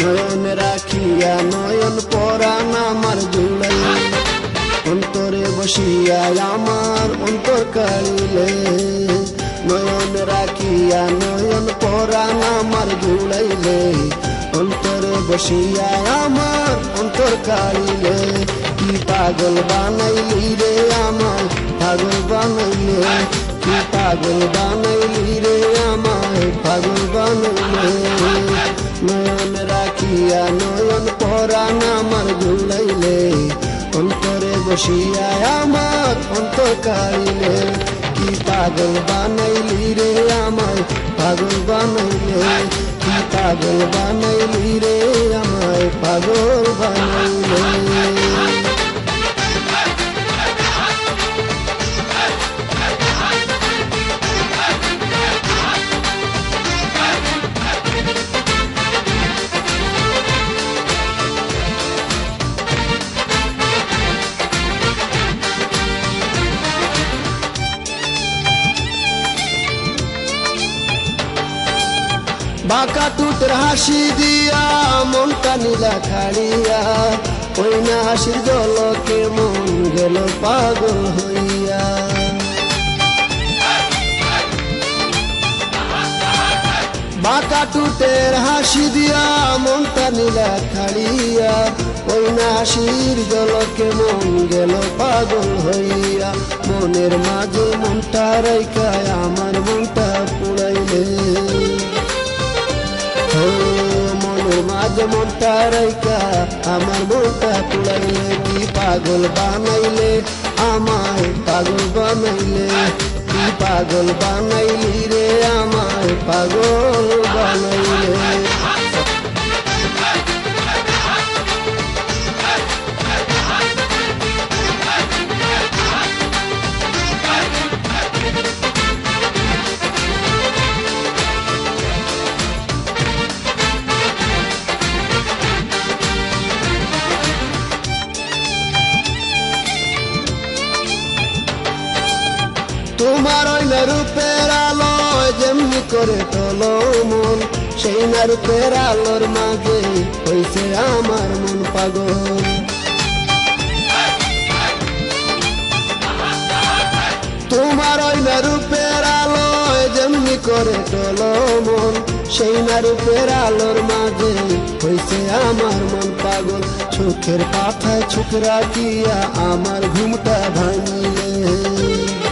নয়ন রাখিয়া নয়ন পরাণ আমার জুড়াই অন্তরে বসিয়া আমার অন্তর কাড়িলে। নয়ন রাখিয়া নয়ন পরাণ আমার জুড়াইলে অন্তরে বসিয়া আমার অন্তর কাড়িলে। কি পাগল বানাইলি রে আমার, পাগল বানাইলে। কি পাগল বানাইলি রে আমায় বসিয়া আমার অন্তর কাড়িলে কি পাগল বানাইলি রে আমায়, পাগল বানাইলে। কি পাগল বানাইলি রে আমায়, পাগল বানাইলে। বাঁকা টুটের হাসি দিয়া মনটা নীলা খাড়িয়া ওই না হাসির জলকে মন গেল পাগল হইয়া। বাঁকা টুটের হাসি দিয়া মনটা নীলা খাড়িয়া ওই হাসির জলকে মন গেল পাগল হইয়া। মনের মাঝে মনটা রাইকায় আমার মনটা আমার মনটা পুড়াইলে কি পাগল বানাইলে? আমায় পাগল বানাইলে কি পাগল বানাইলি রে? আমার পাগল বানাইলে তোমার ওই না রূপের আলো যেমনি করে টলো মন, সেই না রূপের আলোর মাঝে হইছে আমার মন পাগল। তোমার ওই না রূপের আলো যেমনি করে টলো মন, সেই না রূপের আলোর মাঝে হইছে আমার মন পাগল। চোখের পাথায় চোখ রাখিয়া আমার ঘুমটা ভাঙিলে। ও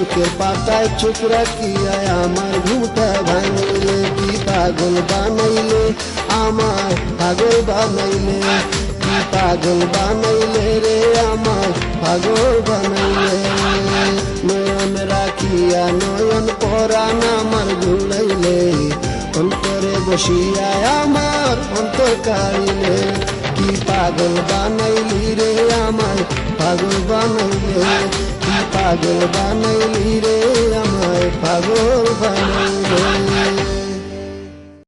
চোখের পাতায় চোখ রাখিয়া আমার ঘুমটা ভাঙিলে কি পাগল বানাইলে? আমার পাগল বানাইলে, কি পাগল বানাইলে রে? আমার পাগল বানাইলে। নয়ন রাখিয়া নয়ন পরাণ আমার ঘুরাইলে, অন্তরে বসিয়া আমার অন্তর কাড়িলে। কি পাগল বানাইলি রে? আমায় পাগল বানাইলে। পাগল বানাইলি রে আমায় পাগল বানাইলে।